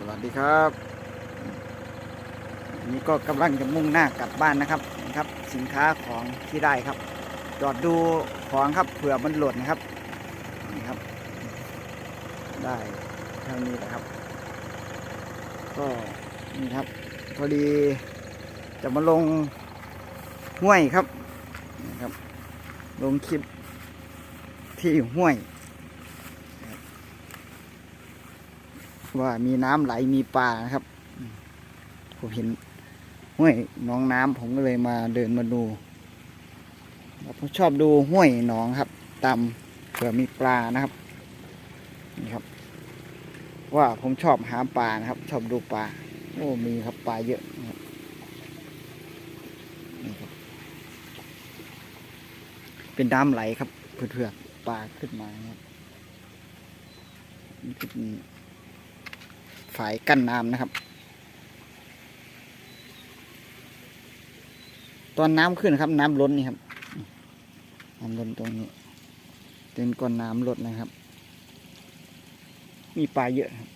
สวัสดีครับอันนี่ก็กำลังจะมุ่งหน้ากลับบ้านนะครับนะครับ สินค้าของที่ได้ครับ จอดดูของครับเผื่อมันหล่นนะครับนี่ครับ ได้เท่านี้แหละครับ ก็นี่ครับพอดีจะมาลงห้วยครับนะครับ ลงคลิปที่ห้วย ว่ามีน้ำไหลมีปลานะครับ ผมเห็นห้วยหน้องน้ำผมก็เลยมาเดินมาดูผมชอบดูห้วยหนองครับตามเผื่อมีปลานะครับนี่ครับ ว่าผมชอบหาปลานะครับ ชอบดูปลาโอ้มีครับปลาเยอะนะครับนี่ครับเป็นน้ำไหลครับเพื่อๆปลาขึ้นมานครับนี่ ฝายกั้นน้ำนะครับ ตอนน้ำขึ้นครับ น้ำล้นนี่ครับน้ำล้นตรงนี้เป็นก้อนน้ำลดนะครับ มีปลาเยอะครับ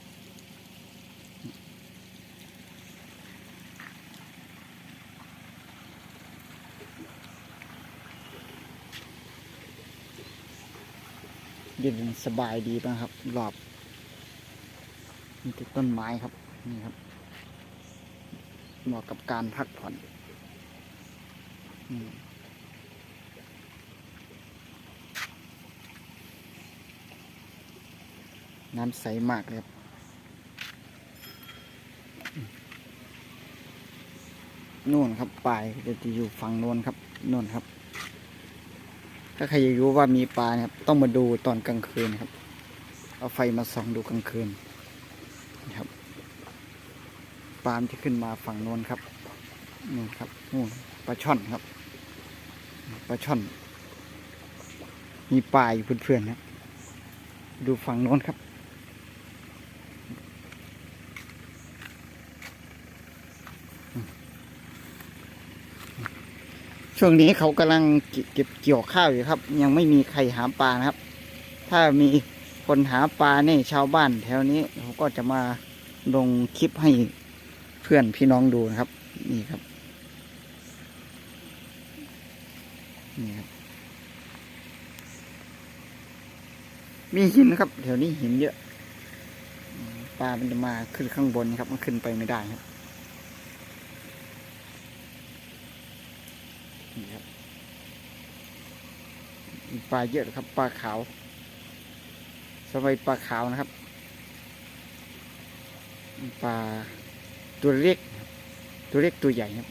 เย็นสบายดีบ้างครับรอบ มีแต่ต้นไม้ครับ นี่ครับเหมาะกับการพักผ่อนน้ำใสมากเลยครับนู่นครับปลายจะอยู่ฝั่งโน้นครับนู่นครับ ถ้าใครอยากรู้ว่ามีปลาเนี่ยครับต้องมาดูตอนกลางคืนครับ เอาไฟมาส่องดูกลางคืน ครับปลามที่ขึ้นมาฝั่งโน้นครับนู่นครับนู่นปลาช่อนครับปลาช่อน มีปลาอยู่เพื่อนๆครับดูฝั่งโน้นครับช่วงนี้เขากำลังเก็บเกี่ยวข้าวอยู่ครับ ยังไม่มีใครหาปลานะครับ ถ้ามี คนหาปลาเนี่ยชาวบ้านแถวนี้เขาก็จะมาลงคลิปให้เพื่อนพี่น้องดูนะครับ นี่ครับนี่ครับ มีหินครับแถวนี้หินเยอะปลามันจะมาขึ้นข้างบนครับ มันขึ้นไปไม่ได้ครับนี่ครับปลาเยอะครับปลาขาว สมัยปลาขาวนะครับ ปลาตัวเล็ก ตัวเล็กตัวใหญ่ครับ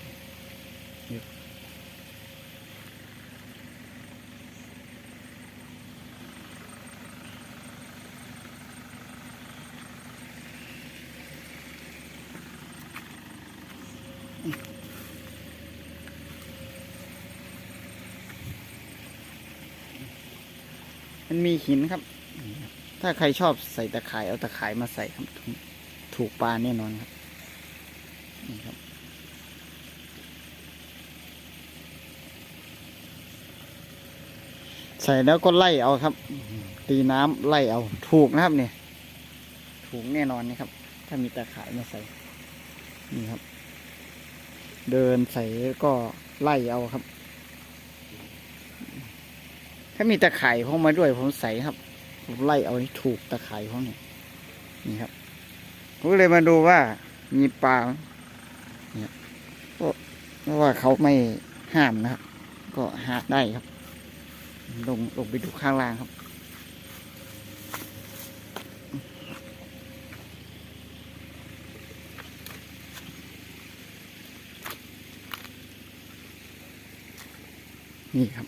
มันมีหินครับ ถ้าใครชอบใส่ตะข่ายเอาตะข่ายมาใส่ครับถูกปลาแน่นอนครับนี่ครับ ใส่แล้วก็ไล่เอาครับ ตีน้ำไล่เอาถูกนะครับเนี่ย ถูกแน่นอนนี่ครับ ถ้ามีตะข่ายมาใส่นี่ครับ เดินใส่ก็ไล่เอาครับ ถ้ามีตะข่ายพกมาด้วยผมใส่ครับ ไล่เอาให้ถูกตะข่ายเขาเนี่ยนี่ครับผมก็เลยมาดูว่ามีปลาเนี่ยเพราะว่าเขาไม่ห้ามนะครับ ก็หาได้ครับ ลงลงไปดูข้างล่างครับนี่ครับ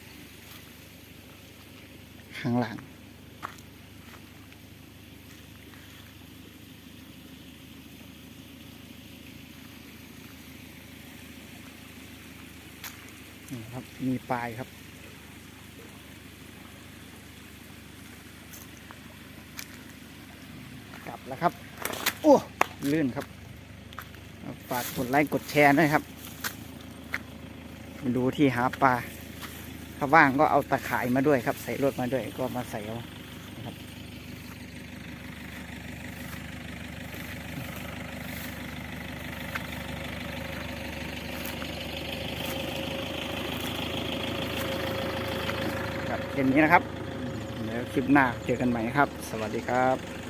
ข้างล่าง นี่ครับมีปลายครับ กลับแล้วครับ โอ้ลื่นครับ ฝากกดไลค์กดแชร์ด้วยครับดูที่หาปลาถ้าว่างก็เอาตะข่ายมาด้วยครับ ใส่รถมาด้วยก็มาใส่เอานะครับ แค่นี้นะครับแล้วคลิปหน้าเจอกันใหม่ครับ สวัสดีครับ